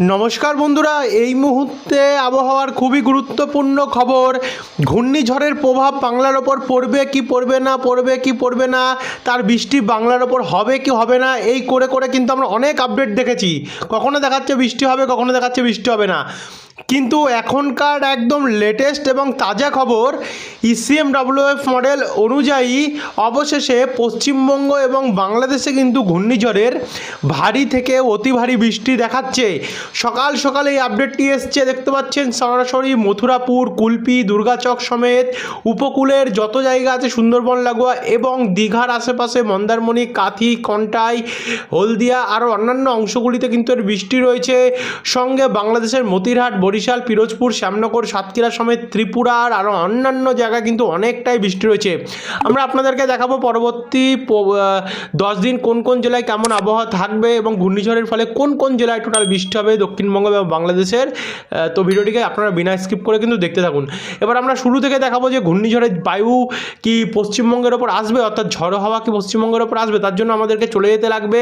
নমস্কার বন্ধুরা, এই মুহূর্তে আবহাওয়ার খুবই গুরুত্বপূর্ণ খবর। ঘূর্ণিঝড়ের প্রভাব বাংলার ওপর পড়বে কি পড়বে না, পড়বে কি পড়বে না, তার বৃষ্টি বাংলার ওপর হবে কি হবে না, এই করে করে কিন্তু আমরা অনেক আপডেট দেখেছি। কখনো দেখাচ্ছে বৃষ্টি হবে, কখনো দেখাচ্ছে বৃষ্টি হবে না। কিন্তু এখনকার একদম লেটেস্ট এবং তাজা খবর E ইসিএম ডাব্লিউএফ মডেল অনুযায়ী অবশেষে পশ্চিমবঙ্গ এবং বাংলাদেশে কিন্তু ঘূর্ণিঝড়ের ভারী থেকে অতি ভারী বৃষ্টি দেখাচ্ছে। সকাল সকাল এই আপডেটটি এসছে, দেখতে পাচ্ছেন সরাসরি মথুরাপুর, কুলপি, দুর্গাচক সমেত উপকূলের যত জায়গা আছে সুন্দরবন, লাগোয়া এবং দীঘার আশেপাশে মন্দারমণি, কাথি, কন্টাই, হলদিয়া আরও অন্যান্য অংশগুলিতে কিন্তু এর বৃষ্টি রয়েছে। সঙ্গে বাংলাদেশের মতিরহাট বরিশাল, পিরোজপুর, শ্যামনগর, সাতক্ষীরা সমেত ত্রিপুরা আর আরও অন্যান্য জায়গায় কিন্তু অনেকটাই বৃষ্টি রয়েছে। আমরা আপনাদেরকে দেখাবো পরবর্তী দশ দিন কোন কোন জেলায় কেমন আবহাওয়া থাকবে এবং ঘূর্ণিঝড়ের ফলে কোন কোন জেলায় টোটাল বৃষ্টি হবে দক্ষিণবঙ্গ এবং বাংলাদেশের। তো ভিডিওটিকে আপনারা বিনা স্কিপ করে কিন্তু দেখতে থাকুন। এবার আমরা শুরু থেকে দেখাবো যে ঘূর্ণিঝড়ের বায়ু কি পশ্চিমবঙ্গের ওপর আসবে অর্থাৎ ঝড়ো হাওয়া কি পশ্চিমবঙ্গের ওপর আসবে? তার জন্য আমাদেরকে চলে যেতে লাগবে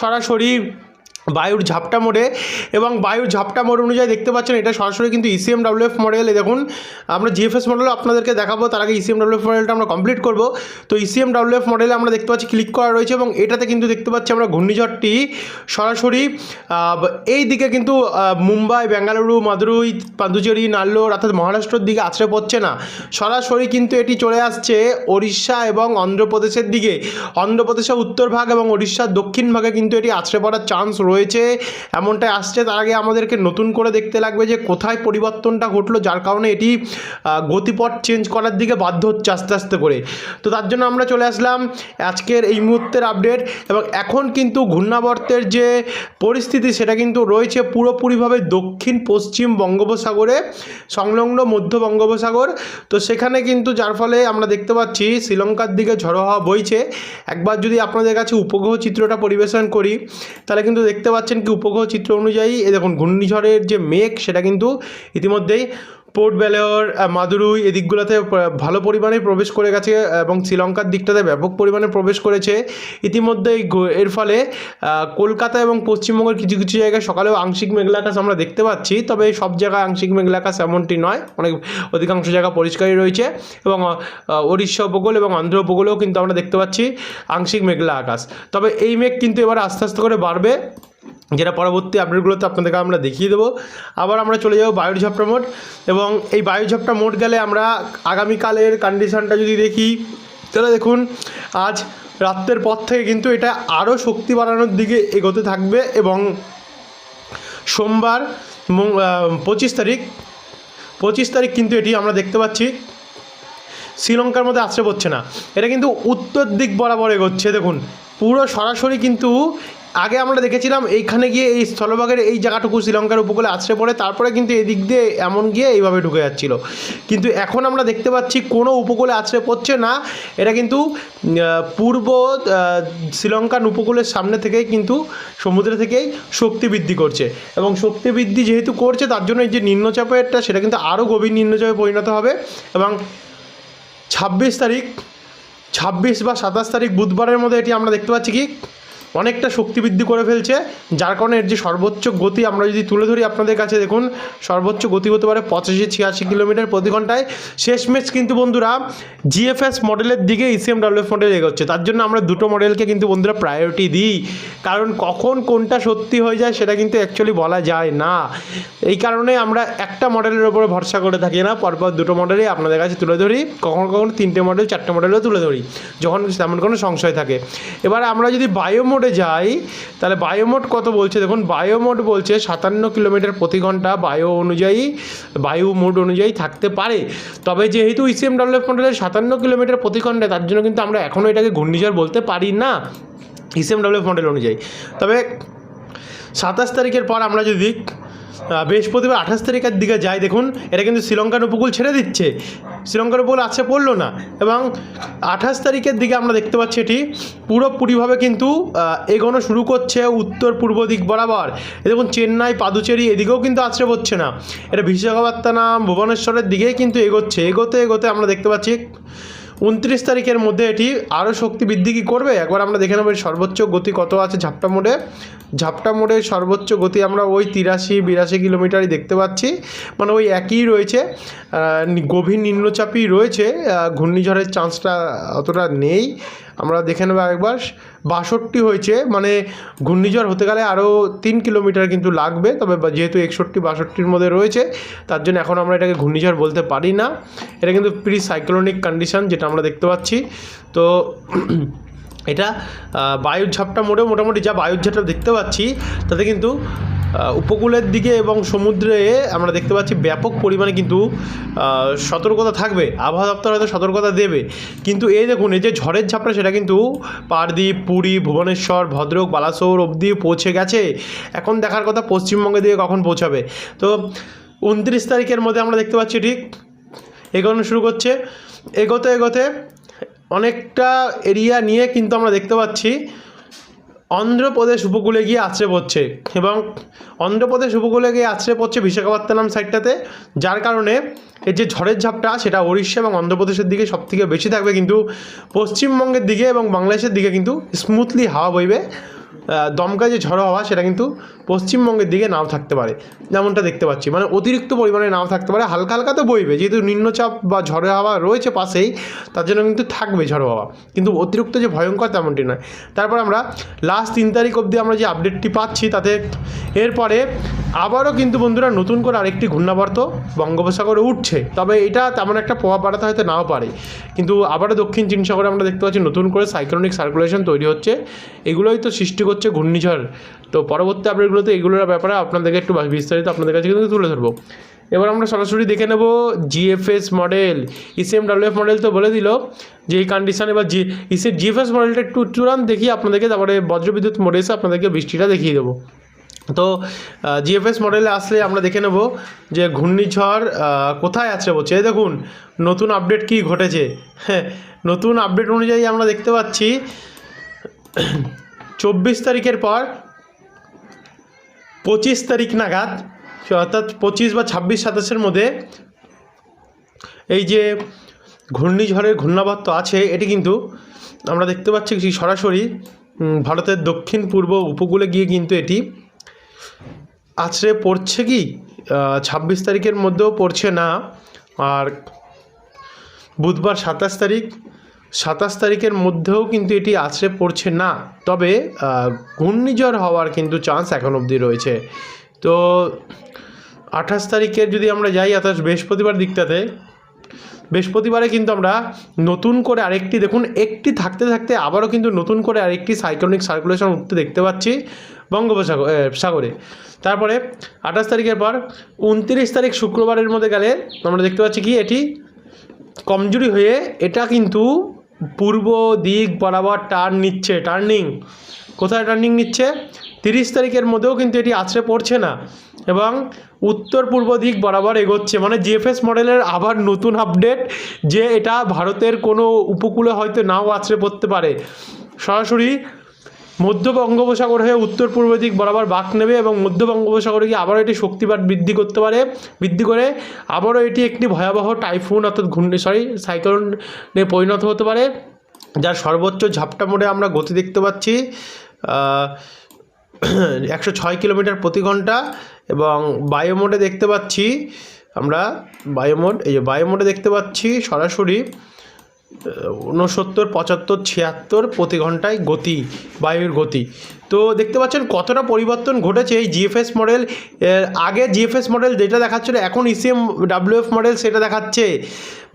সরাসরি বায়ুর ঝাপটা মোড়ে এবং বায়ুর ঝাপটা মোড় অনুযায়ী দেখতে পাচ্ছেন, এটা সরাসরি কিন্তু ইসিএম ডাব্লিউএফ মডেল দেখুন। আমরা জিএফএস মডেল আপনাদেরকে দেখাবো, তার আগে ইসিএম ডাব্লিউএফ মডেলটা আমরা কমপ্লিট করব। তো ইসিএম ডাব্লিউএফ মডেলে আমরা দেখতে পাচ্ছি ক্লিক করা রয়েছে এবং এটাতে কিন্তু দেখতে পাচ্ছি আমরা ঘূর্ণিঝড়টি সরাসরি এই দিকে কিন্তু মুম্বাই, বেঙ্গালুরু, মাদুরুই পান্দুচেরি নাল্লোর অর্থাৎ মহারাষ্ট্রের দিকে আছড়ে পড়ছে না। সরাসরি কিন্তু এটি চলে আসছে ওড়িশা এবং অন্ধ্রপ্রদেশের দিকে। অন্ধ্রপ্রদেশের উত্তর ভাগ এবং ওড়িশার দক্ষিণ ভাগে কিন্তু এটি আছড়ে পড়ার চান্স রয়েছে। এমনটাই আসছে। তার আগে আমাদেরকে নতুন করে দেখতে লাগবে যে, কোথায় পরিবর্তনটা ঘটলো, যার কারণে এটি গতিপথ চেঞ্জ করার দিকে বাধ্য হচ্ছে আস্তে আস্তে করে। তো তার জন্য আমরা চলে আসলাম আজকের এই মুহূর্তের আপডেট এবং এখন কিন্তু ঘূর্ণাবর্তের যে পরিস্থিতি, সেটা কিন্তু রয়েছে পুরোপুরিভাবে দক্ষিণ, পশ্চিম বঙ্গোপসাগরে, সংলগ্ন মধ্য বঙ্গোপসাগর। তো সেখানে কিন্তু যার ফলে আমরা দেখতে পাচ্ছি, শ্রীলঙ্কার দিকে ঝড়ো হাওয়া বইছে। একবার যদি আপনাদের কাছে উপগ্রহ চিত্রটা পরিবেশন করি, তাহলে কিন্তু দেখতে পাচ্ছেন কি উপগ্রহ চিত্র অনুযায়ী, এই দেখুন ঘূর্ণিঝড়ের যে মেঘ, সেটা কিন্তু ইতিমধ্যেই পোর্ট বেলেওর মাদুরুই এদিকগুলোতে ভালো পরিমাণে প্রবেশ করে গেছে এবং শ্রীলঙ্কার দিকটাতে ব্যাপক পরিমাণে প্রবেশ করেছে। ইতিমধ্যে এর ফলে কলকাতা এবং পশ্চিমবঙ্গের কিছু কিছু জায়গায় সকালেও আংশিক মেঘলা আকাশ আমরা দেখতে পাচ্ছি, তবে সব জায়গায় আংশিক মেঘলা আকাশ এমনটি নয়। অনেক অধিকাংশ জায়গা পরিষ্কারই রয়েছে এবং উড়িষ্যা উপকূল এবং অন্ধ্র উপকূলেও কিন্তু আমরা দেখতে পাচ্ছি আংশিক মেঘলা আকাশ তবে এই মেঘ কিন্তু এবার আস্তে আস্তে করে বাড়বে। যেটা পরবর্তী আপডেটগুলোতে আপনাদেরকে আমরা দেখিয়ে দেবো। আবার আমরা চলে যাব বায়ুর ঝাপটা মোড এবং এই বায়ু ঝাপটা মোড গেলে আমরা আগামীকালের কন্ডিশনটা যদি দেখি, তাহলে দেখুন, আজ রাত্রের পর থেকে কিন্তু এটা আরও শক্তি বাড়ানোর দিকে এগোতে থাকবে এবং সোমবার পঁচিশ তারিখ পঁচিশ তারিখ কিন্তু এটি আমরা দেখতে পাচ্ছি। শ্রীলঙ্কার মধ্যে আশ্রয় পড়ছে না। এটা কিন্তু উত্তর দিক বরাবর এগোচ্ছে, দেখুন। পুরো সরাসরি কিন্তু আগে আমরা দেখেছিলাম এইখানে গিয়ে এই স্থলভাগের এই জায়গাটুকু শ্রীলঙ্কার উপকূলে আশ্রয় পড়ে তারপরে কিন্তু এদিক দিয়ে এমন গিয়ে এইভাবে ঢুকে যাচ্ছিল। কিন্তু এখন আমরা দেখতে পাচ্ছি কোনো উপকূলে আশ্রয় পড়ছে না। এটা কিন্তু পূর্ব আহ, শ্রীলঙ্কার উপকূলের সামনে থেকেই কিন্তু সমুদ্র থেকেই শক্তি বৃদ্ধি করছে। এবং শক্তি বৃদ্ধি যেহেতু করছে তার জন্য এই যে নিম্নচাপেরটা সেটা কিন্তু আরও গভীর নিম্নচাপে পরিণত হবে। এবং ছাব্বিশ তারিখ ছাব্বিশ বা সাতাশ তারিখ বুধবারের মধ্যে এটি আমরা দেখতে পাচ্ছি কি? অনেকটা শক্তি বৃদ্ধি করে ফেলছে, যার কারণে এর যে সর্বোচ্চ গতি আমরা যদি তুলে ধরি আপনাদের কাছে, দেখুন, সর্বোচ্চ গতি হতে পারে পঁচাশি ছিয়াশি কিলোমিটার প্রতি ঘন্টায়। শেষমেশ কিন্তু বন্ধুরা জিএফএস মডেলের দিকে ইসিএম ডাব্লিউএফ মডেল এগোচ্ছে। তার জন্য আমরা দুটো মডেলকে কিন্তু বন্ধুরা প্রায়োরিটি দিই। কারণ কখন কোনটা সত্যি হয়ে যায় সেটা কিন্তু অ্যাকচুয়ালি বলা যায় না। এই কারণে আমরা একটা মডেলের উপরে ভরসা করে থাকি না, পরপর দুটো মডেলই আপনাদের কাছে তুলে ধরি। কখনো কখনো তিনটে মডেল চারটে মডেলও তুলে ধরি, যখন তেমন কোনো সংশয় থাকে। এবার আমরা যদি বায়ো মোডে যাই, তাহলে বায়ো মোড কত বলছে? দেখুন বায়ো মোড বলছে সাতান্ন কিলোমিটার প্রতি ঘণ্টা বায়ো অনুযায়ী, বায়ু মোড অনুযায়ী থাকতে পারে। তবে যেহেতু E ইসিএম ডাব্লিউএফ মডেলের সাতান্ন কিলোমিটার প্রতি ঘন্টায় তার জন্য কিন্তু আমরা এখনও এটাকে ঘূর্ণিঝড় বলতে পারি না E ইসিএম ডাব্লিউএফ মডেল অনুযায়ী। তবে সাতাশ তারিখের পর আমরা যদি বৃহস্পতিবার আঠাশ তারিখের দিকে যায়, দেখুন, এটা কিন্তু শ্রীলঙ্কার উপকূল ছেড়ে দিচ্ছে। শ্রীলঙ্কার উপকূল আছে পড়ল না, এবং আঠাশ তারিখের দিকে আমরা দেখতে পাচ্ছি এটি পুরোপুরিভাবে কিন্তু এগোনো শুরু করছে উত্তর পূর্ব দিক বরাবর। দেখুন, চেন্নাই, পাদুচেরি এদিকেও কিন্তু আছড়ে পড়ছে না। এটা বিশাখাপত্তনম, ভুবনেশ্বরের দিকেই কিন্তু এগোচ্ছে। এগোতে এগোতে আমরা দেখতে পাচ্ছি উনত্রিশ তারিখের মধ্যে এটি আরও শক্তি বৃদ্ধি কী করবে? একবার আমরা দেখে নেব সর্বোচ্চ গতি কত আছে ঝাপটা মোড়ে। ঝাপটা মোড়ে সর্বোচ্চ গতি আমরা ওই তিরাশি, বিরাশি কিলোমিটারই দেখতে পাচ্ছি। মানে ওই একই রয়েছে। গভীর নিম্নচাপই রয়েছে। ঘূর্ণিঝড়ের চান্সটা অতটা নেই। আমরা দেখে নেব একবার বাষট্টি হয়েছে মানে ঘূর্ণিঝড় হতে গেলে আরও তিন কিলোমিটার কিন্তু লাগবে, তবে যেহেতু একষট্টি, বাষট্টির মধ্যে রয়েছে, তার জন্য এখন আমরা এটাকে ঘূর্ণিঝড় বলতে পারি না। এটা কিন্তু প্রি সাইক্লোনিক কন্ডিশন যেটা আমরা দেখতে পাচ্ছি। তো এটা বায়ুর ঝাপটা মোড়ে মোটামুটি যা বায়ুর ঝাপটা দেখতে পাচ্ছি, তাতে কিন্তু উপকূলের দিকে এবং সমুদ্রে আমরা দেখতে পাচ্ছি ব্যাপক পরিমাণে কিন্তু সতর্কতা থাকবে। আবহাওয়া দপ্তর হয়তো সতর্কতা দেবে। কিন্তু এই দেখুন, এই যে ঝড়ের ঝাপটা, সেটা কিন্তু পারদ্বীপ পুরী, ভুবনেশ্বর, ভদ্রক, বালাসোর অবধি পৌঁছে গেছে। এখন দেখার কথা পশ্চিমবঙ্গের দিকে কখন পৌঁছাবে। তো উনত্রিশ তারিখের মধ্যে আমরা দেখতে পাচ্ছি ঠিক এগোনো শুরু করছে। এগোতে এগোতে অনেকটা এরিয়া নিয়ে কিন্তু আমরা দেখতে পাচ্ছি। অন্ধ্রপ্রদেশ উপকূলে গিয়ে আছড়ে পড়ছে এবং অন্ধ্রপ্রদেশ উপকূলে গিয়ে আছড়ে পড়ছে বিশাখাপত্তনম সাইডটাতে যার কারণে এর যে ঝড়ের ঝাপটা, সেটা উড়িষ্যা এবং অন্ধ্রপ্রদেশের দিকে সবথেকে বেশি থাকবে। কিন্তু পশ্চিমবঙ্গের দিকে এবং বাংলাদেশের দিকে কিন্তু স্মুথলি হাওয়া বইবে। দমকা যে ঝড়ো হাওয়া, সেটা কিন্তু পশ্চিমবঙ্গের দিকে নাও থাকতে পারে, যেমনটা দেখতে পাচ্ছি। মানে অতিরিক্ত পরিমাণে নাও থাকতে পারে, হালকা হালকা তো বইবে, যেহেতু নিম্নচাপ বা ঝড়ো হাওয়া রয়েছে পাশেই, তার জন্য কিন্তু থাকবে ঝড়ো হাওয়া। কিন্তু অতিরিক্ত যে ভয়ঙ্কর তেমনটি নয়। তারপর আমরা লাস্ট তিন তারিখ অবধি আমরা যে আপডেটটি পাচ্ছি, তাতে এরপরে আবারও কিন্তু বন্ধুরা নতুন করে আরেকটি ঘূর্ণাবর্ত বঙ্গোপসাগরে উঠছে। তবে এটা তেমন একটা প্রভাব বাড়াতে হয়তো নাও পারে। কিন্তু আবারও দক্ষিণ চীন সাগরে আমরা দেখতে পাচ্ছি নতুন করে সাইক্লোনিক সার্কুলেশন তৈরি হচ্ছে। এগুলোই তো সৃষ্টি করছে ঘূর্ণিঝড়। তো পরবর্তী আপডেটগুলোতে এগুলোর ব্যাপারে আপনাদেরকে একটু বিস্তারিত আপনাদের কাছে কিন্তু তুলে ধরবো। এবার আমরা সরাসরি দেখে নেব GFS model ECM WF model তো বলে দিল যে এই কন্ডিশন এবার জি ইসে জিএফএস মডেলটা একটু চূড়ান্ত দেখি, আপনাদেরকে তারপরে বজ্রবিদ্যুৎ মোডে এসে আপনাদেরকে বৃষ্টিটা দেখিয়ে দেবো। তো জিএফএস মডেলে আসলে আমরা দেখে নেব যে ঘূর্ণিঝড় কোথায় আছে বলছে। এই দেখুন, নতুন আপডেট কি ঘটেছে? হ্যাঁ নতুন আপডেট অনুযায়ী আমরা দেখতে পাচ্ছি, চব্বিশ তারিখের পর পঁচিশ তারিখ নাগাদ, অর্থাৎ পঁচিশ বা ছাব্বিশ সাতাশের মধ্যে এই যে ঘূর্ণিঝড়ের ঘূর্ণাবর্ত আছে, এটি কিন্তু আমরা দেখতে পাচ্ছি সরাসরি ভারতের দক্ষিণ পূর্ব উপকূলে গিয়ে কিন্তু এটি আছড়ে পড়ছে কি? ছাব্বিশ তারিখের মধ্যেও পড়ছে না। আর বুধবার সাতাশ তারিখ, সাতাশ তারিখের মধ্যেও কিন্তু এটি আছড়ে পড়ছে না। তবে ঘূর্ণিঝড় হওয়ার কিন্তু চান্স এখন অবধি রয়েছে। তো আঠাশ তারিখের যদি আমরা যাই অর্থাৎ বৃহস্পতিবার দিকটাতে বৃহস্পতিবারে কিন্তু আমরা নতুন করে আরেকটি, দেখুন, একটি থাকতে থাকতে আবারও কিন্তু নতুন করে আরেকটি সাইক্লোনিক সার্কুলেশন উঠতে দেখতে পাচ্ছি বঙ্গোপসাগর সাগরে। তারপরে আঠাশ তারিখের পর উনত্রিশ তারিখ শুক্রবারের মধ্যে গেলে আমরা দেখতে পাচ্ছি কি? এটি কমজোরি হয়ে এটা কিন্তু পূর্ব দিক বরাবর টার্ন নিচ্ছে টার্নিং কোথায় টার্নিং নিচ্ছে? তিরিশ তারিখের মধ্যেও কিন্তু এটি আছড়ে পড়ছে না এবং উত্তর পূর্ব দিক বরাবর এগোচ্ছে। মানে জিএফএস মডেলের আবার নতুন আপডেট যে এটা ভারতের কোনো উপকূলে হয়তো নাও আছড়ে পড়তে পারে। সরাসরি মধ্য বঙ্গোপসাগর হয়ে উত্তর পূর্ব দিক বরাবর বাঁক নেবে এবং মধ্য বঙ্গোপসাগরে গিয়ে আবারও এটি শক্তিপাত বৃদ্ধি করতে পারে, বৃদ্ধি করে আবারও এটি একটি ভয়াবহ টাইফুন অর্থাৎ ঘূর্ণি সরি সাইক্লোনে পরিণত হতে পারে। যার সর্বোচ্চ ঝাপটা মোড়ে আমরা গতি দেখতে পাচ্ছি। একশো ছয় কিলোমিটার প্রতি ঘণ্টা এবং বায়োমোডে দেখতে পাচ্ছি আমরা বায়োমোড, এই যে বায়োমোডে দেখতে পাচ্ছি সরাসরি ঊনসত্তর, পঁচাত্তর, ছিয়াত্তর প্রতি ঘন্টায় গতি, বায়ুর গতি। তো দেখতে পাচ্ছেন কতটা পরিবর্তন ঘটেছে এই জিএফএস মডেল আগে জিএফএস মডেল যেটা দেখাচ্ছিল, এখন ইসিএম ডাব্লিউএফ মডেল সেটা দেখাচ্ছে।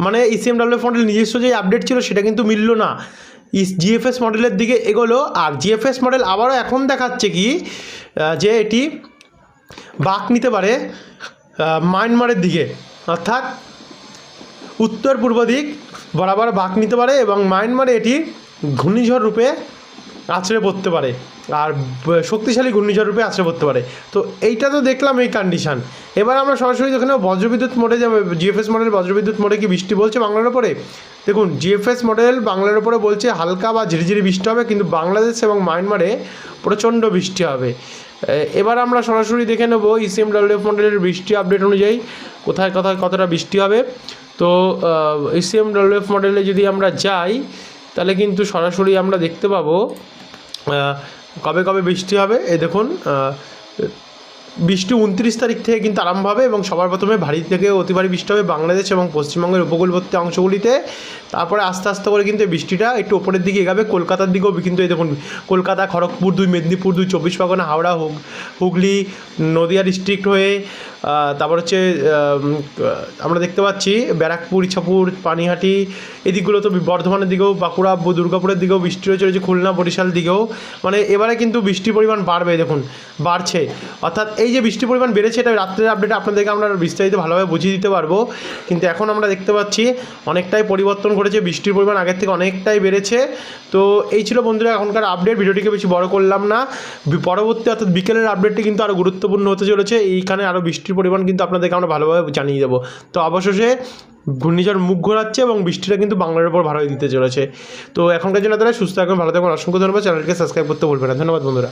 মানে ইসিএম ডাব্লিউএফ মডেল নিজস্ব যে আপডেট ছিল সেটা কিন্তু মিলল না। জিএফএস মডেলের দিকে এগোলো, আর জিএফএস মডেল আবারও এখন দেখাচ্ছে কি যে এটি বাঁক নিতে পারে মায়ানমারের দিকে। অর্থাৎ উত্তর পূর্ব দিক বরাবর বাঁক নিতে পারে এবং মায়ানমারে এটি ঘূর্ণিঝড় রূপে আছড়ে পড়তে পারে। আর শক্তিশালী ঘূর্ণিঝড় রূপে আছড়ে পড়তে পারে। তো এইটা তো দেখলাম এই কন্ডিশন এবার আমরা সরাসরি দেখে নেব, বজ্রবিদ্যুৎ মোডে যাবে জিএফএস মডেল বজ্রবিদ্যুৎ মোডে কি বৃষ্টি বলছে বাংলার ওপরে? দেখুন জিএফএস মডেল বাংলার ওপরে বলছে হালকা বা ঝিরিঝিরি বৃষ্টি হবে, কিন্তু বাংলাদেশ এবং মায়ানমারে প্রচণ্ড বৃষ্টি হবে। এবার আমরা সরাসরি দেখে নেব ইসিএম ডাব্লিউএফ মডেলের বৃষ্টি আপডেট অনুযায়ী কোথায় কোথায় কতটা বৃষ্টি হবে। তো এসিএম ডাব্লিউএফ মডেলে যদি আমরা যাই, তাহলে কিন্তু সরাসরি আমরা দেখতে পাবো কবে কবে বৃষ্টি হবে? এই দেখুন বৃষ্টি উনত্রিশ তারিখ থেকে কিন্তু আরম্ভ হবে এবং সবার প্রথমে ভারী থেকে অতি ভারী বৃষ্টি হবে বাংলাদেশ এবং পশ্চিমবঙ্গের উপকূলবর্তী অংশগুলিতে। তারপরে আস্তে আস্তে করে কিন্তু এই বৃষ্টিটা একটু ওপরের দিকে এগাবে, কলকাতার দিকেও কিন্তু এই দেখুন, কলকাতা, খড়গপুর, দুই মেদিনীপুর, দুই চব্বিশ পরগনা, হাওড়া, হুগ, হুগলি, নদিয়া ডিস্ট্রিক্ট হয়ে তারপর হচ্ছে আমরা দেখতে পাচ্ছি ব্যারাকপুর, ইছাপুর, পানিহাটি, এদিকগুলো তো বর্ধমানের দিকেও, বাঁকুড়া দুর্গাপুরের দিকেও বৃষ্টি রয়েছে রয়েছে খুলনা, বরিশাল দিকেও। মানে এবারে কিন্তু বৃষ্টির পরিমাণ বাড়বে, দেখুন, বাড়ছে। অর্থাৎ এই যে বৃষ্টির পরিমাণ বেড়েছে, এটা রাত্রের আপডেটে আপনাদেরকে আমরা বিস্তারিত ভালোভাবে বুঝিয়ে দিতে পারব। কিন্তু এখন আমরা দেখতে পাচ্ছি অনেকটাই পরিবর্তন করেছে বৃষ্টির পরিমাণ আগের থেকে অনেকটাই বেড়েছে। তো এই ছিল বন্ধুরা এখনকার আপডেট ভিডিওটিকে বেশি বড় করলাম না। পরবর্তী অর্থাৎ বিকেলের আপডেটটি কিন্তু আরও গুরুত্বপূর্ণ হতে চলেছে। এইখানে আরও বৃষ্টির পরিমাণ কিন্তু আপনাদেরকে আমরা ভালোভাবে জানিয়ে দেবো। তো অবশেষে ঘূর্ণিঝড় মুখ ঘোরাচ্ছে এবং বৃষ্টিটা কিন্তু বাংলার উপর ভালোই দিতে চলেছে। তো এখনকার জন্য তারা সুস্থ থাকবেন ভালো থাকবেন অসংখ্য ধন্যবাদ। চ্যানেলকে সাবস্ক্রাইব করতে ভুলবেন না। ধন্যবাদ বন্ধুরা।